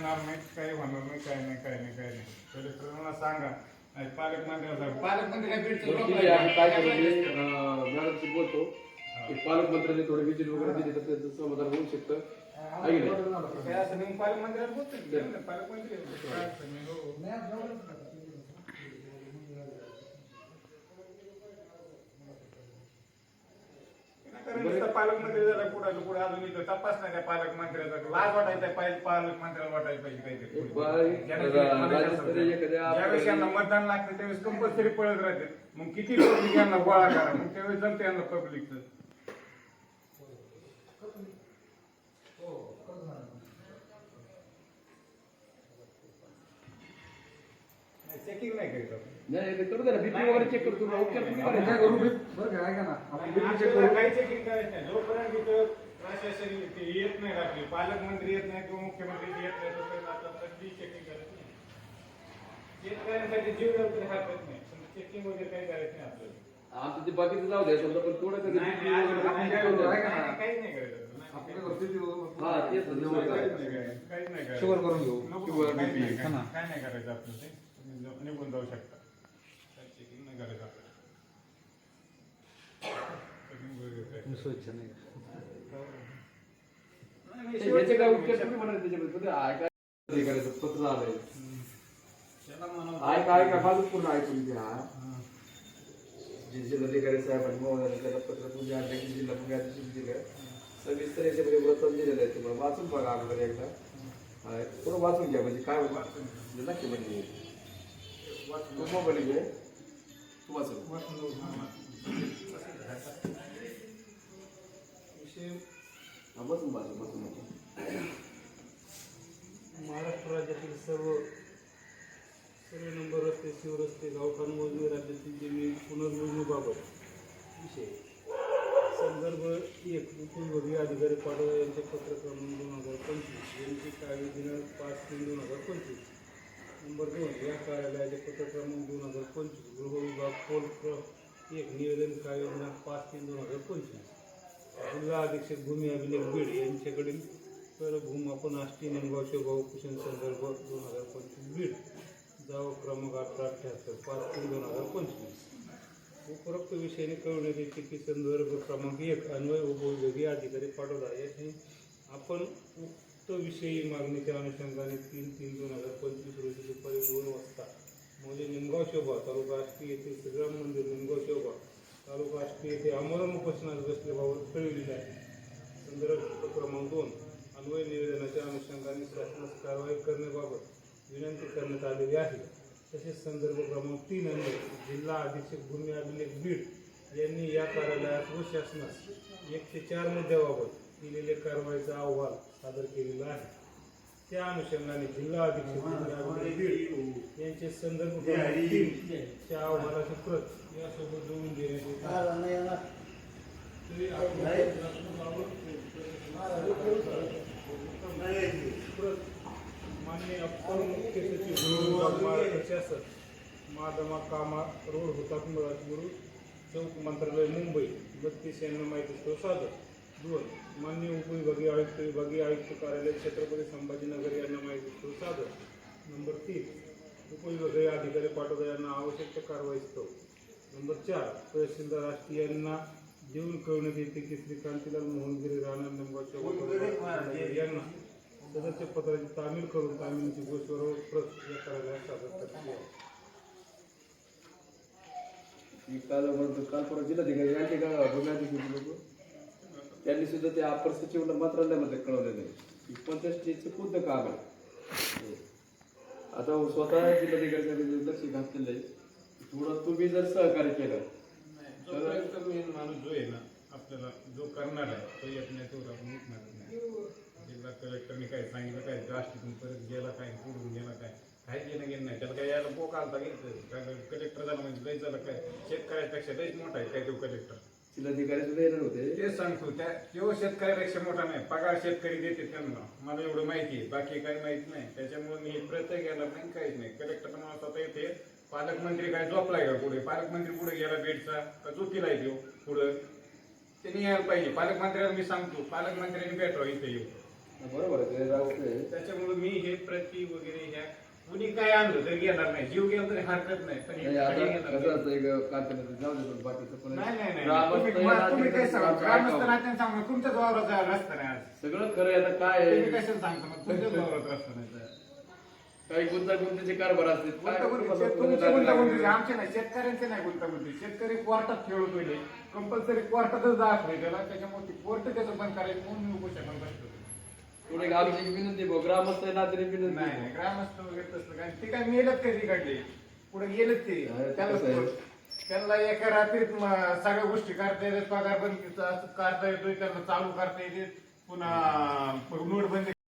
येणार नाही काही होणार नाही काय नाही काय नाही काय नाही कलेक्टर मला सांगा नाही, सांगा. पालकमंत्री काय भेटतील बरं, ठीक लोकांना? आहे, आम्ही काय करू मी अं, मॅडमशी बोलतो की पालकमंत्र्यांनी थोडे विजिट वगैरे दिली तर त्याचं समाधान होऊ शकतं आहे की नाही? काय असं नाही, पालकमंत्र्याला बोलतो की, पालकमंत्री काय अडचण नाही, हो. कारण नुसतं पालकमंत्री झाला पुढे पुढे अजून इथं तपास नाही त्या पालकमंत्र्याचा लाज वाटायचा पाहिजे पालकमंत्र्याला वाटायला पाहिजे काहीतरी ज्यावेळेस यांना मतदान लागतं त्यावेळेस कंपल्सरी पळत राहते. मग किती पब्लिक यांना गोळा करा? मग त्यावेळेस जमते यांना पब्लिकचं चेकिंग नाही करीत आपण. नाही ते करू दे ना बीपी वगैरे चेक करतो ना उपचार तुम्ही आपण काय करू बी- बरं का ऐका ना. आपण बीपी चेक करू. काही चेकिंग करायचं नाही. जोपर्यंत इथं प्रशासन ते येत नाही आपले पालकमंत्री येत नाही किंवा मुख्यमंत्री येत नाही तोपर्यंत आपण कधी चेकिंग करायचं नाही. शेतकऱ्यांसाठी जीव लावून हरकत नाही. पण चेकिंग वगैरे काही करायचं नाही आपल्याला. आमचं ते बाकीचं जाऊ द्या समजा पण थोडं कधी नाही, नाही, वगैरे आपण काय करू? ऐका ना. नाही, काहीच नाही करायचं. आपण नाही, करू बीपी हा, तेच ना, जेवढं काहीच नाही करायचं. काहीच नाही करायचं. शुगर करून घेऊ. नको, शुगर काही बीपी हा ना? काय नाही करायचं आपलं ते. तुम्ही निघून जाऊ शकता काही चेकिंग नाही करायचं आपल्याला Checking वगैरे काय. स्वच्छ नाही नाही, नाही, ते याचे काय उपचार शेवटचं तुम्ही म्हणाले त्याच्यामध्ये पण ते आहे काय हे करायचं पत्र आलंय काय काय माझं पूर्ण ऐकून घ्या. जे जिल्हाधिकारी साहेबांनी मोबाईल त्याला पत्र तुम्ही आणलं की जिल्हा मुख्याधीश दिलं सविस्तर याच्यामध्ये वृत्तांत दिलेलं आहे तुम्हाला वाचून बघा अगोदर एकदा पूर्ण वाचून घ्या म्हणजे काय नक्की म्हणजे मोबाईल घे तू वाचून वाचून बसून बसून महाराष्ट्र राज्यातील सर्व सर्व नंबर रस्ते शिवरस्ते गावठाण मोजणी राज्यातील जमीन पुनर्मोजणीबाबत विषय संदर्भ एक उपविभागीय अधिकारी पाटोदा यांचे पत्र क्रमांक दोन हजार पंचवीस. यांची काही दिनांक पाच तीन दोन हजार पंचवीस. नंबर दोन या कार्यालयाचे पत्र क्रमांक दोन हजार पंचवीस. गृहविभाग पोल क्र एक निवेदन कार्य दिनांक पाच तीन दोन हजार पंचवीस. जिल्हा अधीक्षक भूमी अभिलेख बीड यांच्याकडील तर भूमापन आष्टी निमगाव शेगाव कुशन संदर्भ दोन हजार पंचवीस बीड. जाव क्रमांक अठरा अठ्ठ्याहत्तर पाच तीन दोन हजार पंचवीस. उपरोक्त विषयाने कळवण्यात येते की संदर्भ क्रमांक एक अन्वय उपविभागीय अधिकारी पाठवला याने आपण उक्त विषयी मागणीच्या अनुषंगाने तीन तीन दोन हजार पंचवीस रोजी दुपारी दोन वाजता म्हणजे निमगाव शोभा तालुका आष्टी येथील श्रीराम मंदिर निमगाव शोभा येथे आमरण उपोषणास बसल्याबाबत कळविलेले आहे. संदर्भ क्रमांक दोन अन्वय निवेदनाच्या अनुषंगाने शासनास कारवाई करण्याबाबत विनंती करण्यात आलेली आहे. तसेच संदर्भ क्रमांक तीन अन्वय जिल्हा अधीक्षक भूमी अभिलेख बीड यांनी या कार्यालयात व शासनास एकशे चार मुद्द्याबाबत केलेल्या कारवाईचा अहवाल सादर केलेला आहे. त्या अनुषंगाने जिल्हा अधीक्षक भूमी अभिलेख बीड यांचे संदर्भ क्रमांक तीन च्या अहवालाची प्रत यासोबत जोडून देण्यात येते तरी प्रत मान्य अप्पर मुख्य सचिव गृहविभाग महाराष्ट्र शासन महादमा कामा रोड हुतात्मा राजगुरू चौक मंत्रालय मुंबई बत्तीस यांना माहिती स्थळ सादर दोन. मान्य उपविभागीय आयुक्त विभागीय आयुक्त कार्यालय छत्रपती संभाजीनगर यांना माहिती सादर. नंबर तीन. उपविभागीय अधिकारी पाठवता यांना आवश्यक कारवाई स्थळ नंबर चार. तहसीलदार राष्ट्रीय यांना देऊन कळवण्यात येते की श्री कांतीलाल मोहनगिरी राणा निंबाच्या यांना सदस्य पत्राची तामील करून तामिलची गोष्टीवर प्रत या कार्यालयात सादर करते की काल म्हणतो काल परवा जिल्हाधिकारी यांचे का भूम्याधिकारी लोक त्यांनी सुद्धा त्या अपर सचिवला मंत्रालयामध्ये कळवलेलं आहे. पंचायत स्टेजचं खुद्द काम आहे. आता स्वतः जिल्हाधिकारी लक्ष घातलेलं आहे. थोडं तुम्ही जर सहकार्य केलं तर मेन माणूस जो आहे ना आपल्याला जो करणार आहे तो येत नाही तेवढा आपण उठणार नाही. जिल्हा कलेक्टरने काय सांगितलं काय राष्ट्रीतून परत गेला काय पुढून गेला काय काय घेणं घेणं नाही. त्याला काय यायला पोक आलता घेतलं कलेक्टर झाला म्हणजे लय झालं काय? शेतकऱ्यापेक्षा लयच मोठा आहे काय तो कलेक्टर? जिल्हाधिकारी सुद्धा येणार होते. तेच सांगतो त्या तो शेतकऱ्यापेक्षा मोठा नाही पगार शेतकरी देते त्यांना. मला एवढं माहिती आहे बाकी काही माहीत नाही. त्याच्यामुळे मी प्रत्येक गेला नाही काहीच नाही. कलेक्टर मला स्वतः येते पालकमंत्री काय झोपलाय का पुढे? पालकमंत्री पुढे गेला बेडचा का चुकीला येतो पुढं? त्यांनी यायला पाहिजे. पालकमंत्र्याला मी सांगतो पालकमंत्र्यांनी भेटावं इथे येऊ बरोबर आहे ते. त्याच्यामुळे मी हे प्रति वगैरे ह्या कुणी काय आणलं तरी घेणार नाही. जीव गेला तरी हरकत नाही. पण हे नाही, आता खडी घेणार कसं नाही. असतं एक कारखान्याचं जाऊ दे पण बाकीचं पण नाही नाही नाही. ग्रामस्थ तुम्ही हे मला- तुम्ही काय नागरिक सांगा? आमचं ग्रामस्थ ऐकावं. नात्याने सांगा तुमच्याच वावराचा रस्ता नाही आज. सगळं खरं आहे आता काय तुम्ही आहे कशाला सांगता मग? तुमच्याच वावरात रस्ता नाही तर. काही गुंतागुंतीचे कारभार असते काय गुंतागुंती तुम्हाला शेत- कोणी तुमची दाखल गुंतागुंती लागले? आमचे नाही शेतकऱ्यांचे नाही गुंतागुंती. शेतकरी कोर्टात खेळत होते कंपल्सरी कोर्टातच दाखवाय त्याला. त्याच्यामुळे कोर्ट त्याचं बंद करायचं म्हणून मी उपोषण आमची एक विनंती भाऊ. ग्रामस्थ आहे नात्याने विनंती नाही नाही ग्रामस्थ वगैरे तसलं काय ते काय मेलत कधी काढले पुढे गेलेत ते. ते त्याला कसं आहे? त्यांना एका रात्रीत म- सगळ्या गोष्टी करता येतात. पगार बंद करता येतोय त्यांना चालू करता येते. पुन्हा नोटबंदी